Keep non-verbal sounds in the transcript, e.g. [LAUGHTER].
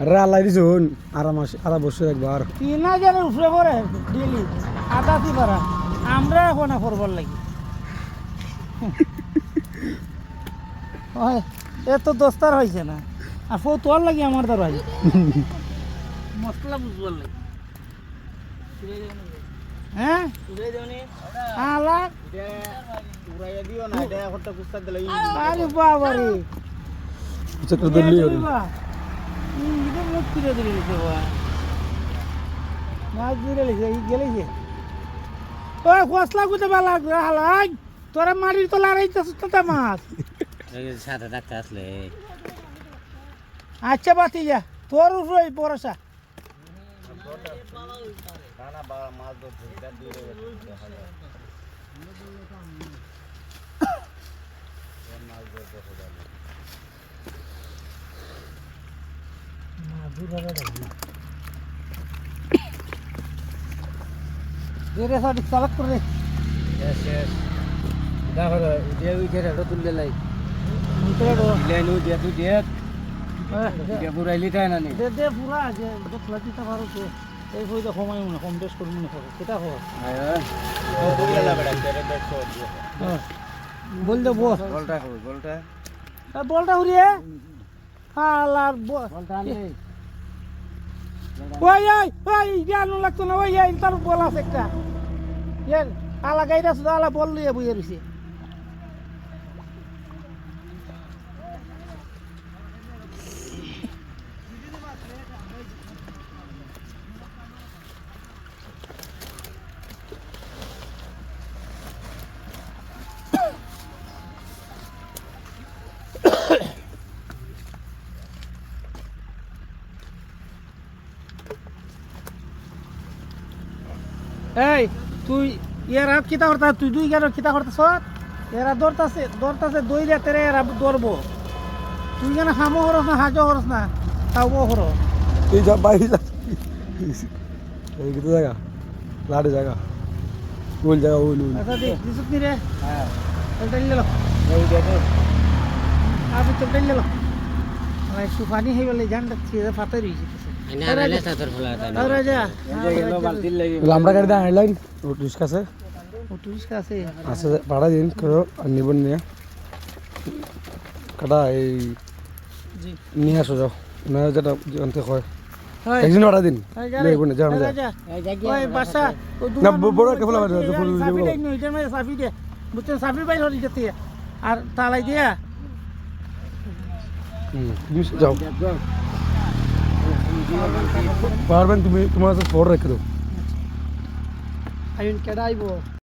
আরে আল্লাহ দিছো আরাম আসে আরা বসে একবার। তিন হাজারের উপরে করে ডেলি আদাতি পারা। আমরা এখন করবার লাগি। ওই, এ তো দস্তার হয়েছে না। আর ফো তোর লাগি আমার দ্বারা। হয় মশলা বুঝবার লাগি। হ্যাঁ? আলার আরে বাবা রে মাছ ধরে লিখে গেলেছে ওই খসলা গুতে বালা হালাই তোরা মাটির তো মাছ। আসলে। আচ্ছা বাতি যা। তোর উপরে ভরসা। [COUGHS] ধীরে সাদিক চালক করে তুললে লাই তুই দিয়ে দে দে পুরা যে যতলা দিতে পারো তো এই বই তো সময় মনে কম বেশ করব মনে করো কেটা হো বল দে বস বলটা কই বলটা বলটা উড়িয়ে হালার বল বলটা আনলে। ওই ওই ওই জানো লাগতো না, ওই তার বল আছে একটা। আলা গাইরা শুধু আলা বল লইয়া বইয়া রইছে এই তুই এরা কিতা করতা তুই দুই গেল কিতা করতাছ এরা দৌড়তাছে দৌড়তাছে দই তেরে এরা দৌড়বো তুই কেন হামো হরস না হাজো হরস না তাও হর এই যা বাইরে যা এই কিতো জায়গা লাড়ে জায়গা ওল জায়গা ওল ওল আচ্ছা দেখ দিসুক নি রে হ্যাঁ চলতে গেল এই দেখো আপনি চলতে গেল ভাই সুফানি হয়ে গেলে জান রাখছি ফাতে রয়েছে আমরা গাড়ি দিয়ে আনলাইন রিস্ক আছে। ও টুরিস্ট আছে। আছে ভাড়া দিন করো আর নিবন নিয়ে। কাটা এই নিয়ে আসো যাও। না যেটা জানতে হয়। একদিন ভাড়া দিন না যাও না, বড় একটা বাড়ি সাফি দিয়ে বুঝছেন? সাফি বাইর হলি যেতে আর তালাই দিয়া। হুম, তুমি যাও পারবেন তুমি তোমার কাছে ফোর রেখে দাও আইন কেডা আইব